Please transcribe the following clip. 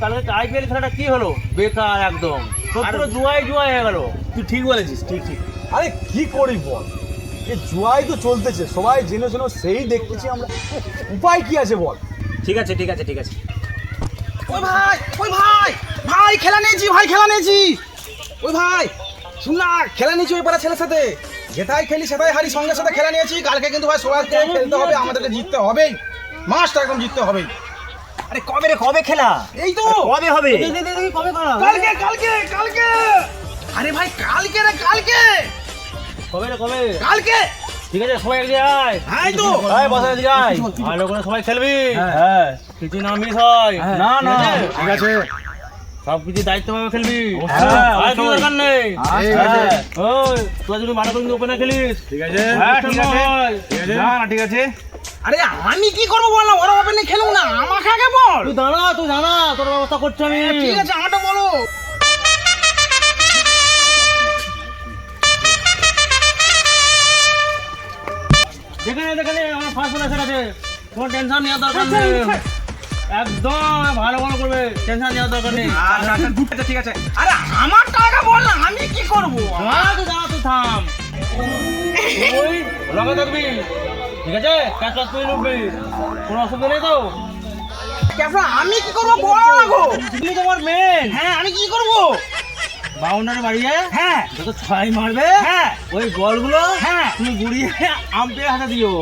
কালকে আইপিএল খেলাটা কি হলো? বেকার একদম। পুরো জুয়াই জুয়াই হয়ে গেল। তুই ঠিক বলেছিস ঠিক ঠিক। আরে কি করি বল? এ জুয়াই তো চলতেছে সবাই জেনে শুনে সেই দেখতেছি আমরা। উপায় কি আছে বল? ঠিক আছে ঠিক আছে ঠিক আছে। ওই ভাই ওই ভাই ভাই খেলা নিয়েছি ভাই খেলা নিয়েছি ওই ভাই শুন না খেলা নিয়েছি ওই পাড়া ছেলের সাথে। যেটাই খেলি সেটাই হারি সঙ্গে সাথে খেলা নিয়েছি। কালকে কিন্তু ভাই সবাইকে খেলতে হবে আমাদেরকে জিততে হবেই। মাসটা একদম জিততে হবেই। আরে কবে রে কবে খেলা? এই তো। কবে হবে? কবে কালকে কালকে কালকে। আরে ভাই কালকে রে কালকে। কবে রে কবে? কালকে। ঠিক আছে সবাই একদিকে আয়। তো। আয় বসে আয়। ভালো করে সবাই খেলবি। হ্যাঁ। কিছু না মিস হয়। না না। ঠিক আছে? সব কিছু দায়িত্ব ভাবে খেলবি। হ্যাঁ, আর কিছু দরকার নেই? ঠিক ওই তোরা যদি ভালো করে ওপেনে খেলিস। ঠিক আছে। হ্যাঁ ঠিক আছে। না না ঠিক আছে। আরে আমি কি করব বললাম ওরা ওপেন খেলুক না। আমাকে আগে বল। তুই দাঁড়া তুই জানা তোর ব্যবস্থা করছি আমি। ঠিক আছে আমারটা বলো। যেখানে যেখানে আমার ফার্স্ট বলে আছে কোনো টেনশন নেওয়ার দরকার নেই। একদম ভালো ভালো করবে টেনশন নেওয়ার দরকার নেই। আচ্ছা আচ্ছা ঠিক আছে। আরে আমারটা আগে বল না আমি কি করব? দাঁড়া তুই দাঁড়া তুই থাম। ওই লগে থাকবি ঠিক আছে? কাজ ক্যাশ করে লুটবি। কোনো অসুবিধা নেই তো? আমি কি করব? বড় লাগো তুমি তোমার মেন হ্যাঁ আমি কি করব? বাউন্ডারি বাড়িয়ে হ্যাঁ। যত ছয় মারবে। হ্যাঁ। ওই বলগুলো হ্যাঁ। তুমি গুড়িয়ে আম্পের হাতে দিও!